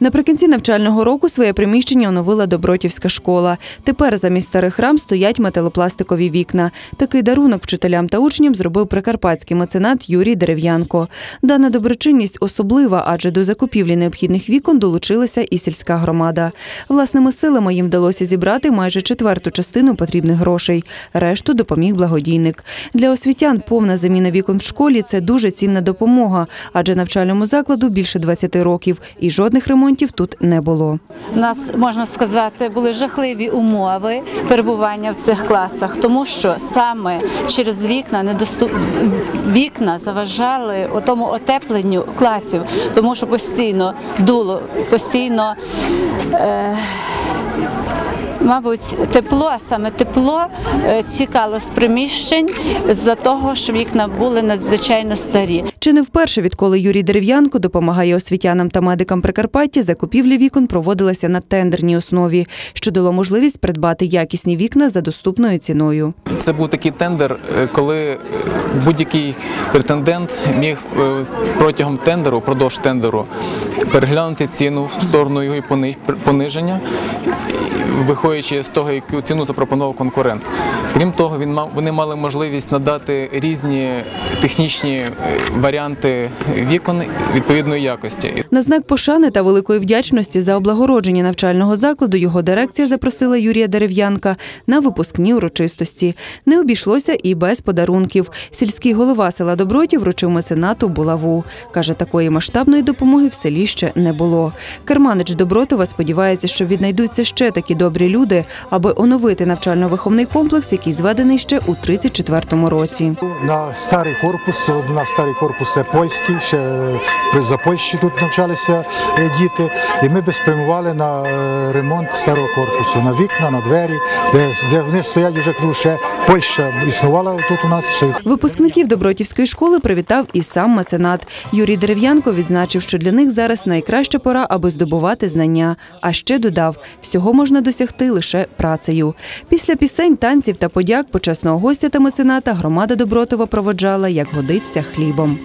Наприкінці навчального року своє приміщення оновила Добротівська школа. Тепер замість старих рам стоять металопластикові вікна. Такий дарунок вчителям та учням зробив прикарпатський меценат Юрій Дерев'янко. Дана доброчинність особлива, адже до закупівлі необхідних вікон долучилася і сільська громада. Власними силами їм вдалося зібрати майже четверту частину потрібних грошей. Решту допоміг благодійник. Для освітян повна заміна вікон в школі це дуже цінна допомога, адже навчальному закладу більше 20 років і жодних ремонтів тут не було. У нас можна сказати були жахливі умови перебування в цих класах, тому що саме через вікна недоступ... вікна заважали тому отепленню класів, тому що постійно дуло, постійно. Е... Мабуть, тепло, а саме тепло е, цікало з приміщень з-за того, що вікна були надзвичайно старі. Чи не вперше, відколи Юрій Дерев'янко допомагає освітянам та медикам Прикарпаття, закупівлі вікон проводилася на тендерній основі, що дало можливість придбати якісні вікна за доступною ціною. Це був такий тендер, е, коли будь-який претендент міг е, протягом тендеру, впродовж тендеру, переглянути ціну в сторону його пони- пониження, виходячи з того, яку ціну запропонував конкурент. Крім того, він мав вони мали можливість надати різні технічні е, варіанти вікон відповідної якості. На знак пошани та великої вдячності за облагородження навчального закладу його дирекція запросила Юрія Дерев'янка на випускні урочистості. Не обійшлося і без подарунків. Сільський голова села Добротів вручив меценату булаву. Каже, такої масштабної допомоги в селі ще не було. Керманич Добротова сподівається, що віднайдуться ще такі добрі люди, аби оновити навчально-виховний комплекс, який зведений ще у 34-му році. на старий корпус. нас старий корпус це польський, ще при за Польщі тут навчалися е, діти. І ми би спрямували на е, ремонт старого корпусу, на вікна, на двері, де, де вони стоять вже кажу, ще Польща існувала тут у нас ще Випускників Добротівської школи привітав і сам меценат. Юрій Дерев'янко відзначив, що для них зараз найкраща пора, аби здобувати знання. А ще додав, всього можна досягти лише працею. Після пісень, танців та подяк почесного гостя та мецената громада Добротова проводжала, як годиться, хлібом.